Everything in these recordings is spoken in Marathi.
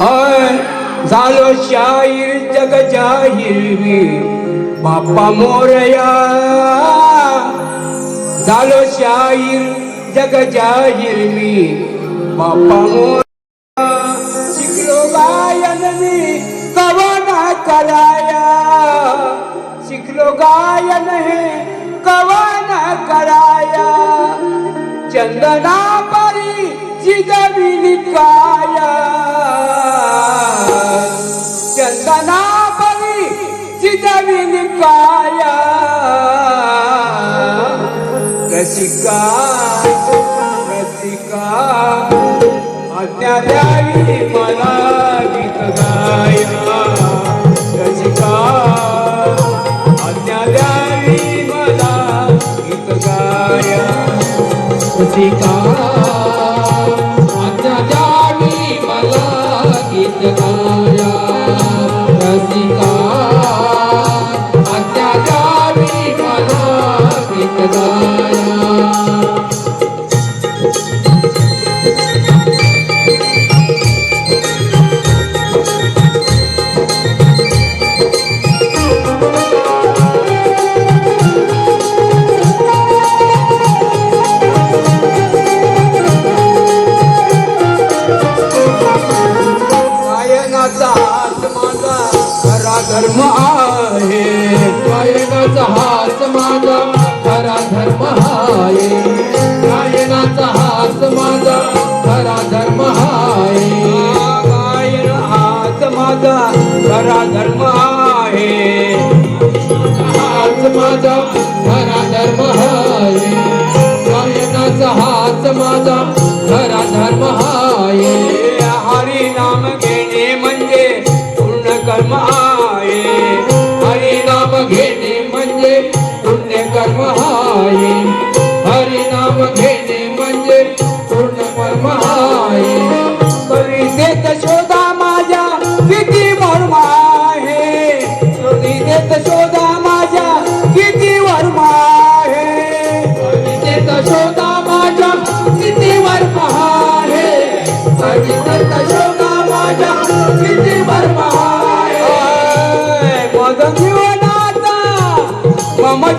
हाय झालो शाहीर जग जाहीर बाप्पा मोरया. झालो शाहीर जग जाहीर बाप्पा मोर शिकलो गायन मी कवना कराया शिकलो गायन हे कवना कराया चंदना रसिका रसिका आज्ञा द्यावी मला गीत गाया रसिका आज्ञा द्यावी मला गीत गाया रसिका गायनाचा हात माझा खरा धर्म हाय. गायनाचा हात माझा खरा धर्म हाय. गायन हात माझा खरा धर्म आहे हात माझा खरा धर्म हाय. गायनाचा हात माझा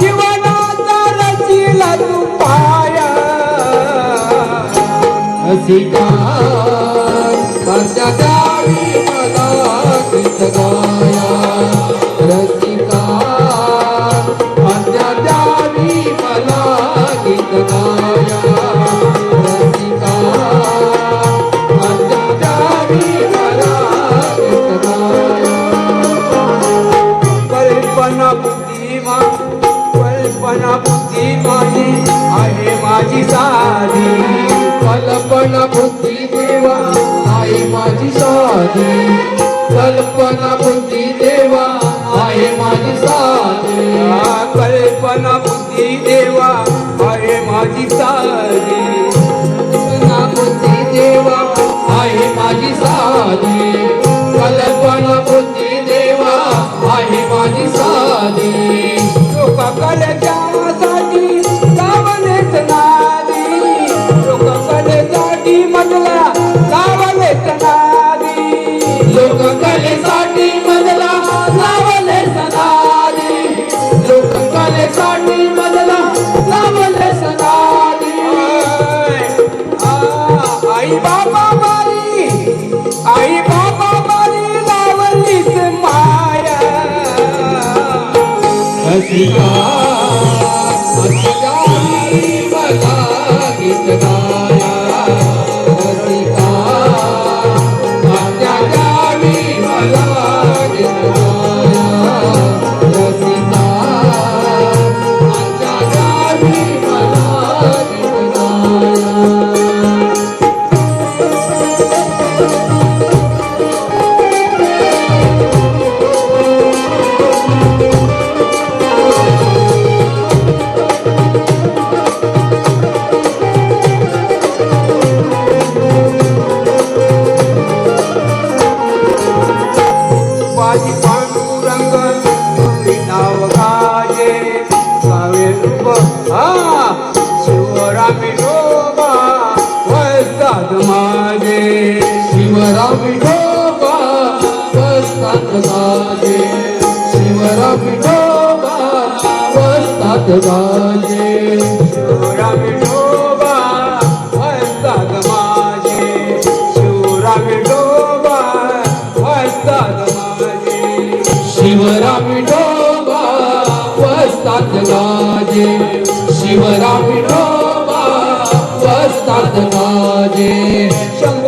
जीवनाचा रचिला तू पाया कल्पना बुद्धी देवा आहे माझी साधी. कल्पना बुद्धी देवा आहे माझी साधी. कल्पना बुद्धी देवा आहे माझी साधी. कल्पना बुद्धी देवा आहे माझी साधी. रसिका माझी पांडुरंग तुम्ही नाव गाजे. सावे रूप हा शिवरामी डोबा वसतात माझे शिवरामी डोबा वसतात माझे शिवरामी डोबा वसतात माझे शिवरामी डोबा वसतात माझे शिवरामी डोबा આત્મા જે શંભ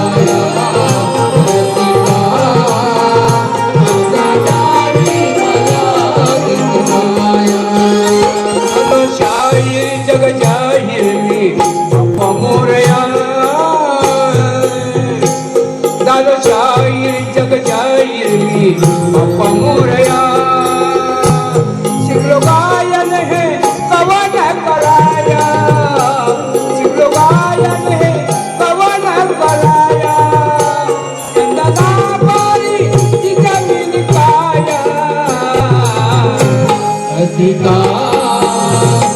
Oh.